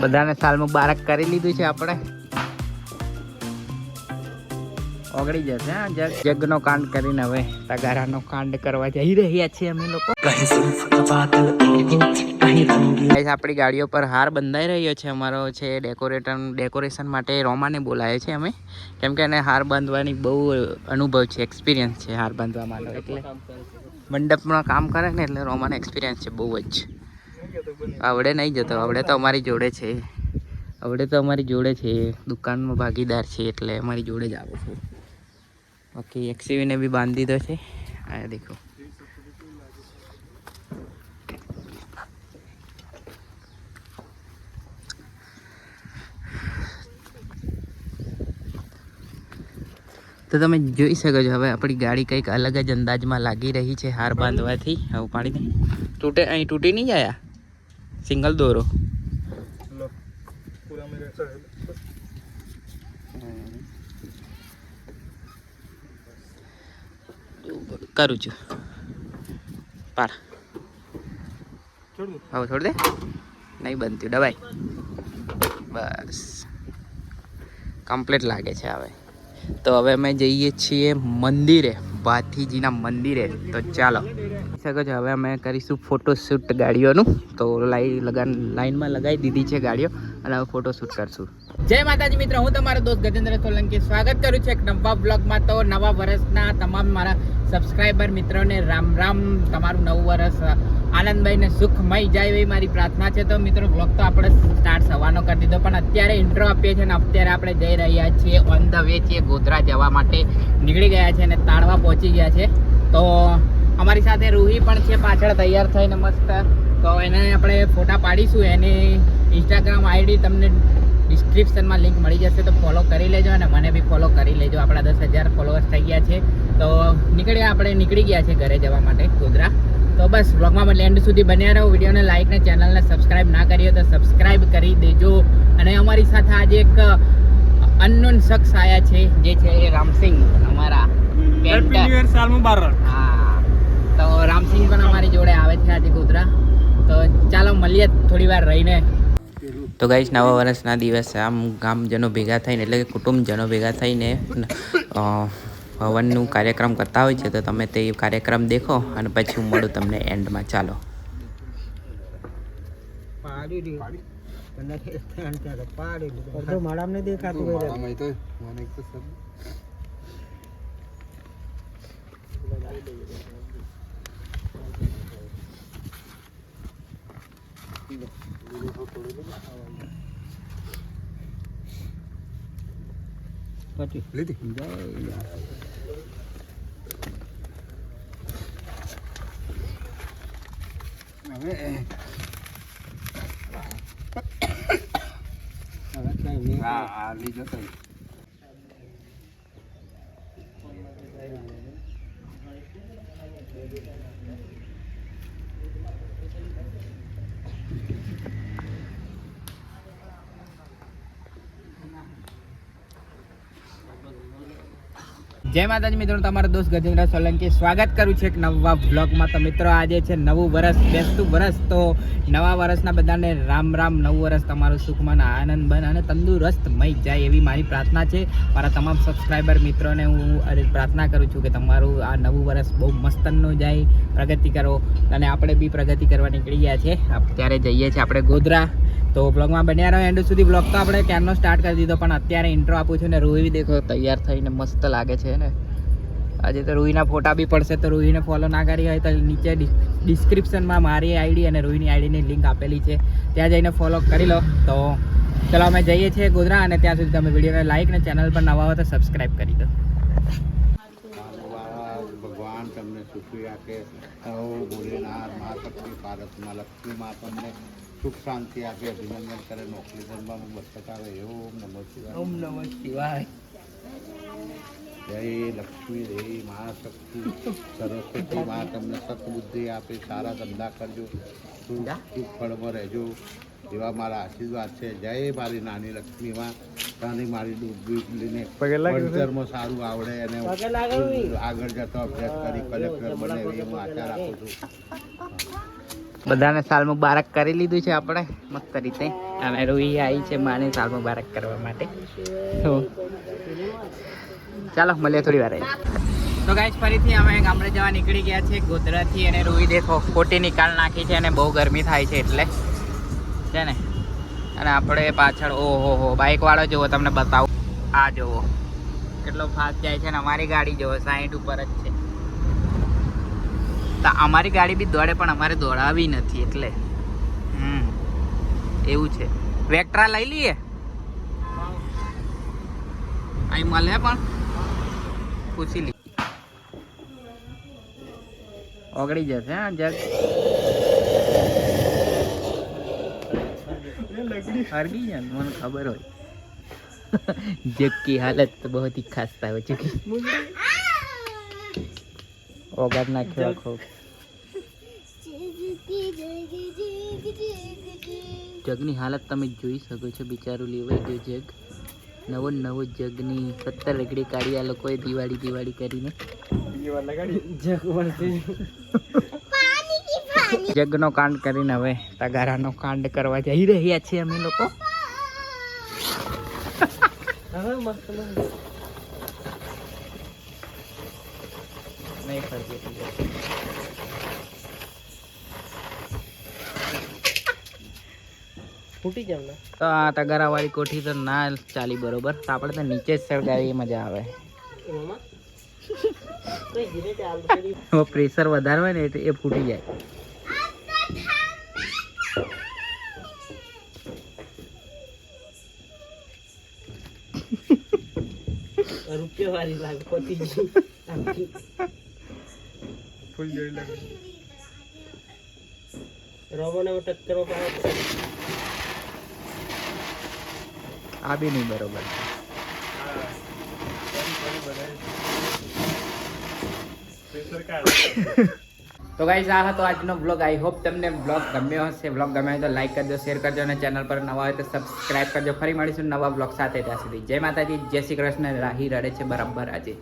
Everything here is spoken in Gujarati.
બધાને સાલ મુબારક કરી લીધું છે આપણે. ઓગળી જશે, હા, જગ, જગનો કાંડ કરીને હવે તગારાનો કાંડ કરવા જઈ રહ્યા છીએ અમે લોકો. આપણી ગાડીઓ પર હાર બંધાઈ રહ્યો છે, અમારો છે ડેકોરેટર ડેકોરેશન માટે રોમાને બોલાવે છે અમે. કેમ કે એને હાર બાંધવાની બહુ અનુભવ છે એક્સપિરિયન્સ છે હાર બાંધવા માટે એટલે મંડપમાં કામ કરે ને એટલે રોમાને એક્સપિરિયન્સ છે, બહુ જ. આવડે નહીં જતો, આવડે તો અમારી જોડે છે. આવડે તો અમારી જોડે છે દુકાનમાં ભાગીદાર છે, એટલે અમારી જોડે જ આવે છે. બાકી એક્સીવીને બી બાંધી દીધો છે. આ દેખો. તો તમે જોઈ શકો છો હવે આપણી ગાડી કંઈક અલગ જ અંદાજમાં લાગી રહી છે હાર બાંધવાથી. હવે પાડી તૂટે અહીં તૂટી નહીં જાય સિંગલ દોરો. કરું છું. પાડ. હવે છોડ દે? નહીં બનતું ડબાઈ બસ. કમ્પ્લીટ લાગે છે હવે. તો હવે અમે જઈએ છીએ મંદિરે ભાથીજીના મંદિરે. તો ચાલો. શકો છો હવે અમે કરીશું ફોટોશૂટ ગાડીઓનું. તો લાઈ લગાન લાઈનમાં લગાવી દીધી છે ગાડીઓ અને હવે ફોટોશૂટ કરશું. જય માતાજી મિત્રો, હું તમારો દોસ્ત ગજેન્દ્ર સોલંકી સ્વાગત કરું છું એક નવા બ્લોગમાં તો નવા વર્ષના તમામ મારા સબસ્ક્રાઈબર મિત્રોને રામ રામ. તમારું નવું વર્ષ આનંદભાઈને સુખમય જાય એવી મારી પ્રાર્થના છે. તો મિત્રો બ્લોગ તો આપણે સ્ટાર્ટ સવાનો કરી દીધો, પણ અત્યારે ઇન્ટ્રો આપીએ છીએ ને અત્યારે આપણે જઈ રહ્યા છીએ ઓન ધ વે છીએ ગોધરા જવા માટે. નીકળી ગયા છે અને તાળવા પહોંચી ગયા છે. તો અમારી સાથે રૂહી પણ છે પાછળ તૈયાર થઈને મસ્ત. તો એને આપણે ફોટા પાડીશું. એની ઇન્સ્ટાગ્રામ આઈડી તમને ડિસ્ક્રિપ્શનમાં લિંક મળી જશે તો ફોલો કરી લેજો અને મને બી ફોલો કરી લેજો. આપણા દસ હજાર ફોલોઅર્સ થઈ ગયા છે. તો નીકળ્યા આપણે નીકળી ગયા છે ઘરે જવા માટે ગોધરા. તો બસ બ્લોગમાં એન્ડ સુધી બન્યા રહો. વિડીયોને લાઈક ને ચેનલને સબસ્ક્રાઇબ ના કરી તો સબસ્ક્રાઇબ કરી દેજો. અને અમારી સાથે આજે એક અનનોન શખ્સ આયા છે જે છે એ રામસિંગ અમારા પેન્ટર સાલ મુબારક હા તો રામસિંહ પણ અમારી જોડે આવે છે આજે ગોધરા. તો ચાલો મળીએ થોડી વાર રહીને. તો ગાઈશ નવા વર્ષના દિવસે આમ ગામજનો ભેગા થઈને એટલે કે કુટુંબજનો ભેગા થઈને હવનનું કાર્યક્રમ કરતા હોય છે. તો તમે તે કાર્યક્રમ દેખો અને પછી હું મળું તમને એન્ડમાં. ચાલો. દેખાતું હોય આમાં તો મને એક તો સર પછી લીધી હવે હા હા લીધો તો フフフ。જય માતાજી મિત્રો, તમારો દોસ્ત ગજેન્દ્ર સોલંકી સ્વાગત કરું છું એક નવા બ્લોગમાં તો મિત્રો, આજે છે નવું વર્ષ બેસતું વર્ષ તો નવા વર્ષના બધાને રામ રામ, નવું વર્ષ તમારું સુખમાં આનંદ બન અને તંદુરસ્ત મય જાય એવી મારી પ્રાર્થના છે. મારા તમામ સબસ્ક્રાઈબર મિત્રોને હું પ્રાર્થના કરું છું કે તમારું આ નવું વર્ષ બહુ મસ્તનનું જાય. પ્રગતિ કરો અને આપણે બી પ્રગતિ કરવા નીકળી ગયા છે. અત્યારે જઈએ છીએ આપણે ગોધરા. તો બ્લોગમાં બન્યા રહ્યો એન્ડ સુધી બ્લોગ તો આપણે ક્યારનો સ્ટાર્ટ કરી દીધો, પણ અત્યારે ઇન્ટ્રો આપું છું ને રૂહી દેખો, તૈયાર થઈને મસ્ત લાગે છે ને. આજે તો રૂહીના ફોટા બી પડશે, તો રૂહીને ફોલો ના કરી હોય તો નીચે ડિસ્ક્રિપ્શનમાં મારી આઈડી અને રૂહીની આઈડીની લિંક આપેલી છે. ત્યાં જઈને ફોલો કરી લો. તો ચલો, અમે જઈએ છીએ ગોધરા અને ત્યાં સુધી તમે વિડીયોને લાઈક ને ચેનલ પર નવા હો તો સબસ્ક્રાઈબ કરી દો. ભગવાન તમને સુખી રાખે. ભોલેનાથ મા શક્તિ ભારતમાં લક્ષ્મી મા તમને સુખ શાંતિ આપે અભિનંદન કરે નોકરી ધંધામાં બરકત આવે ઓમ નમઃ શિવાય ઓમ નમઃ શિવાય. જય લક્ષ્મી જય મા શક્તિ સરસ્વતી મા તમને સત બુદ્ધિ આપે સારા ધંધા કરજો. સુખ ફળમાં રહેજો. એવા મારા આશીર્વાદ છે. જય મારી નાની લક્ષ્મીમાં નાની મારી ડૂબીને ભણતરમાં સારું આવડે અને આગળ જતો અભ્યાસ કરી કલેક્ટર બને એવી હું આચાર રાખું છું. બધાને સાલ મુબારક કરી લીધું છે આપણે, મસ્ત રીતે. અને રૂહી આવી છે માને સાલ મુબારક કરવા માટે. તો ચાલો, મળીએ થોડી વાર. તો ગાઈસ ફરીથી અમે ગામડે જવા નીકળી ગયા છે, ગોધરાથી અને રૂહી દેખો, ખોટી નિકાલ નાખી છે અને બહુ ગરમી થાય છે એટલે. છે ને? અને આપણે પાછળ, ઓહો હો બાઇક વાળો જુઓ તમને બતાવું. આ જુઓ કેટલો ફાસ્ટ જાય છે ને, અમારી ગાડી જુઓ સાઈઠ ઉપર જ છે. તો અમારી ગાડી બી દોડે, પણ અમારે દોડાવી નથી, એટલે. હમ. એવું છે. વેક્ટ્રા લઈ લઈએ? અહીં મળે પણ. પૂછી લઈએ. ઓગળી જશે, હા, જગ. હરગી જાય મને ખબર હોય. જગ કી હાલત બહુ ખાસ થાય हो ઓગાડ નાખ્યો આખો. જગની હાલત તમે જોઈ શકો છો બિચારું લેવાઈ ગયું જગ. નવો નવો જગની સત્તર રેકડી કાઢી આ લોકોએ દિવાળી દિવાળી કરીને. જગનો કાંડ કરીને હવે તગારાનો કાંડ કરવા જઈ રહ્યા છીએ અમે લોકો હવે મસ્ત મસ્ત. નહીં ફરતી ફૂટી જાવ ને. તો આ તગારાવાળી કોઠી તો ના ચાલી બરોબર તો આપણે તો નીચે જ સળગાવી મજા આવે. પ્રેશર વધારે હોય ને એટલે એ ફૂટી જાય. રૂપિયા વાળી લાગે પતી ફૂલ જોઈ લાગે રોબોને ટક્કરો પાડે. આ બી નહીં બરોબર. તો ગાઈઝ આ હતો આજનો બ્લોગ આઈ હોપ તમને બ્લોગ ગમ્યો હશે. બ્લોગ ગમ્યો હોય તો લાઈક કરજો શેર કરજો અને ચેનલ પર નવા હોય તો સબસ્ક્રાઈબ કરજો. ફરી મળીશું નવા બ્લોગ સાથે ત્યાં સુધી. જય માતાજી. જય શ્રી કૃષ્ણ. રાહી રડે છે બરાબર આજે.